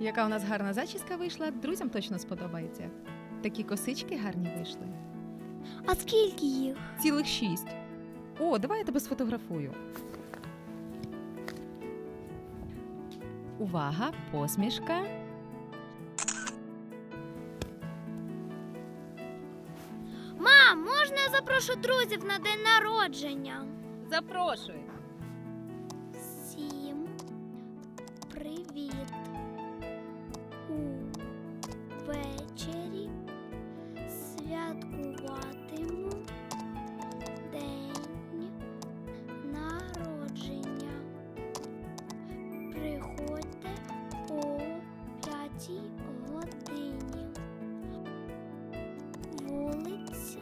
Яка у нас гарна зачіска вийшла, друзям точно сподобається. Такі косички гарні вийшли. А скільки їх? Цілих шість. О, давай я тебе сфотографую. Увага, посмішка. Мам, можна я запрошу друзів на день народження? Запрошую. Увечері святкуватиму день народження. Приходьте о п'ятій годині. Вулиця.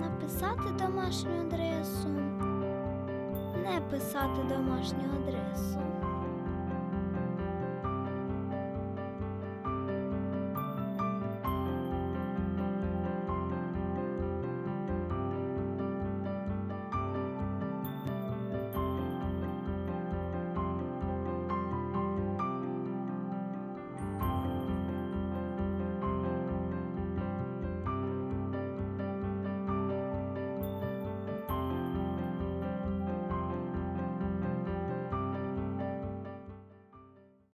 Написати домашню адресу. Не писати домашню адресу.